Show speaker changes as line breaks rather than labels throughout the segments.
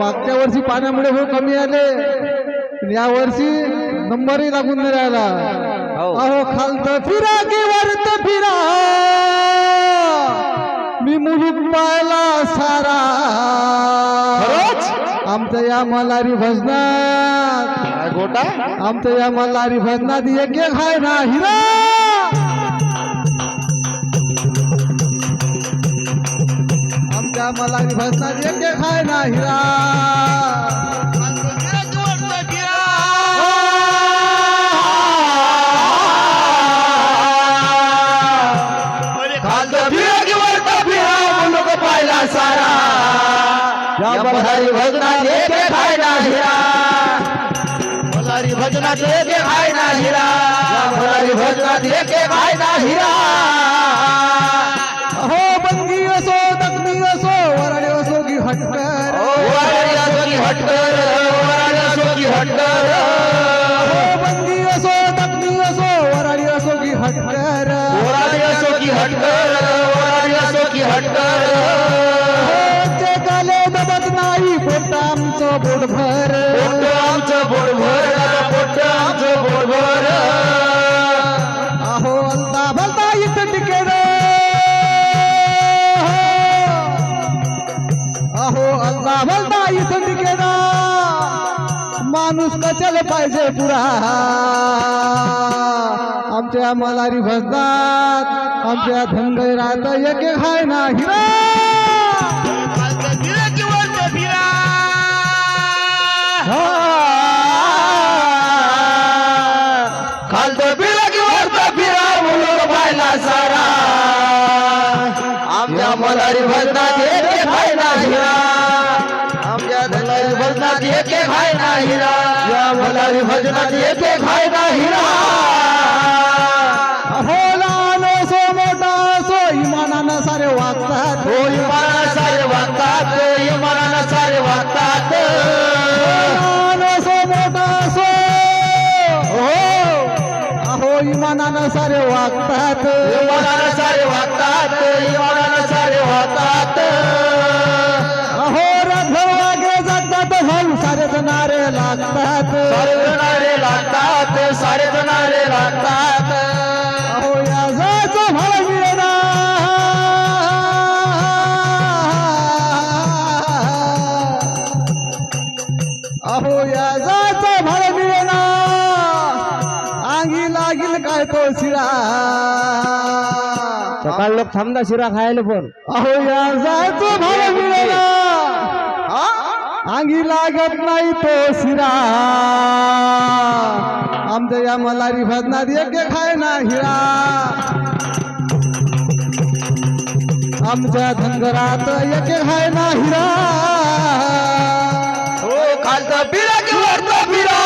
मागच्या वर्षी पाण्यामुळे हो कमी आले. या वर्षी नंबरही लागून नाही राहिला.
हो.
अहो खालत फिरा की वरत फिरा. मी मुलूक पाहिला सारा. आमच्या या मल्हारी भजनात
गोटा?
आमच्या या मल्हारी भजनात एक एक हाय ना हिरा. आमच्या मल्हारी भजनात एक एक हाय ना हिरा
खालतं फिरा की वरतं फिरा मुलूक पाहिला सारा. या मल्हारी भजनात एक एक हाय ना हिरा मल्हारी भजनात एक एक हाय ना हिरा या मल्हारी भजनात एक एक हाय ना हिरा
गाले दबत नाही पोट आमचं बोटभर
पोट आमचं बोटभर पोट आमचं बोटभर
अहो अलता भलता इथं टिकेर अहो अलता भलता इथं टिकेर माणूस कचल पाहिजे पुरा. आमच्या मलारी भजनात. आमच्या धनगैरात एक एक हाय ना हिरा
खालतं फिरा की वरतं फिरा मुलूक पाहिला सारा. आमच्या मलारी भजनात एक हाय ना हिरा आमच्या मलारी भजनात एक हाय ना हिरा या मलारी भजनात एक हाय ना हिरा
सारे वागतात.
हो इमाना सारे वागतात इमानानं सारे वागतात.
असो मोठा असो.
हो.
अहो इमानानं सारे वागतात.
इमानानं सारे वागतात इमानानं सारे वागतात.
अहो रथवागे जातात भाऊ सारे जनारे लागतात.
सारे जणारे
अहो या जायचं भाळ मिळेना अंगी लागील काय तो शिरा.
सकाळ लोक थांबदा शिरा खायला पण.
अहो या जायचं भाळ मिळेना अंगी लागत नाही तो शिरा. आमच्या या मलारी भजनात एक आहे ना हिरा. आमच्या धनगरात एक आहे ना हिरा.
खालचा खालतं फिरा की वरतं फिरा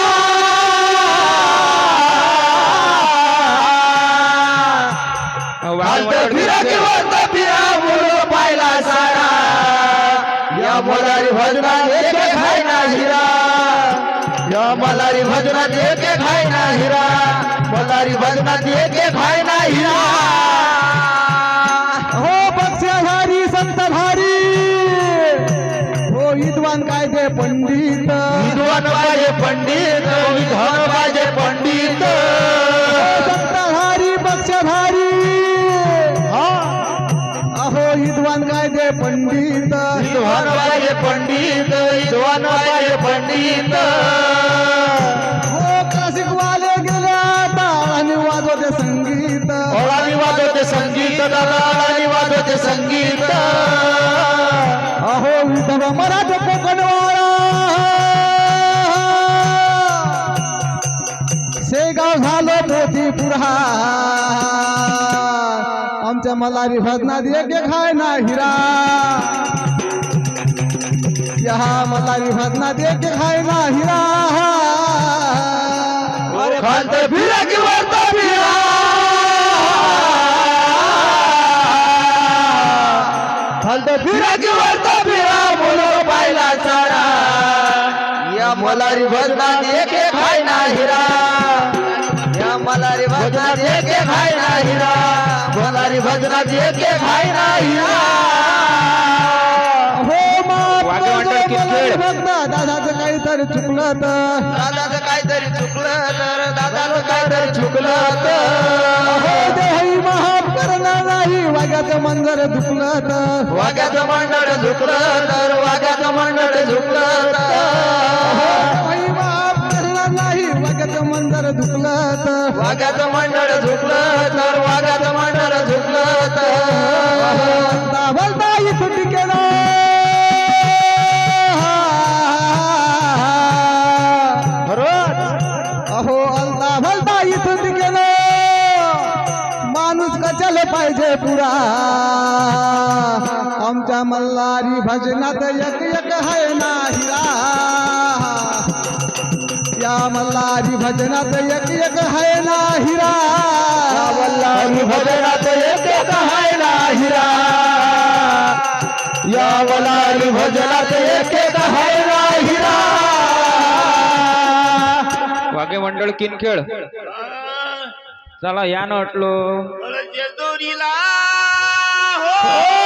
खालतं फिरा की वरतं फिरा मुलं पाहिला सारा. या मलारी भजनात एक एक ना हिरा. या मलारी भजनात एक एक ना हिरा. मलारी भजनात एक एक ना हिरा.
पंडित.
विद्वान पाहिजे पंडित विद्वान पाहिजे पंडित.
संतधारी पक्षधारी. अहो विद्वान काय ते पंडित.
विद्वान पाहिजे पंडित विद्वान पाहिजे पंडित.
हो क्लासिक वाले गेल्या टाळाने वाजवते संगीत.
वाजवते संगीत दादानी वाजवते संगीत.
अहो विधवा मराठ मोतीपुरा आमच्या मलारी भजनात एक एक हाय ना हिरा. या मलारी भजनात एक एक हाय ना हिरा.
खालत फिरा की वरता फिरा खालत फिरा की वरत फिरा मुलं पाहिला सारा या मलारी भजनात एक एक हाय ना हिरा.
दादाचं काहीतरी चुकलं तर.
दादाचं काहीतरी चुकलं तर दादाचं काहीतरी चुकलं तर.
देही माफ करणार नाही वाघ्याचं मंजर दुखलं तर.
वाघ्याचं मंडळ झुकलं तर वाघ्याचं मंडळ झुकलं तर.
माफ करणार नाही वाघ्याचं मंजर दुखलं तर.
वाघ्याचं मंडळ झुकलं तर वाघ्याचं मंडळ झुकलं तर.
इथं टिकेना अहो अलता भलता इथं टिकेना माणूस कचल पाहिजे पुरा। आमच्या मल्हारी भजनात एक ना या मल्हारी भजनात एक एक आहे ना हिरा।
वल्लारी भजनात एक एक ना हिरा या वलारी एक ना हिरा.
वाघे मंडळ किनखेळ. चला या ना अटलो
जेजुरीला हो.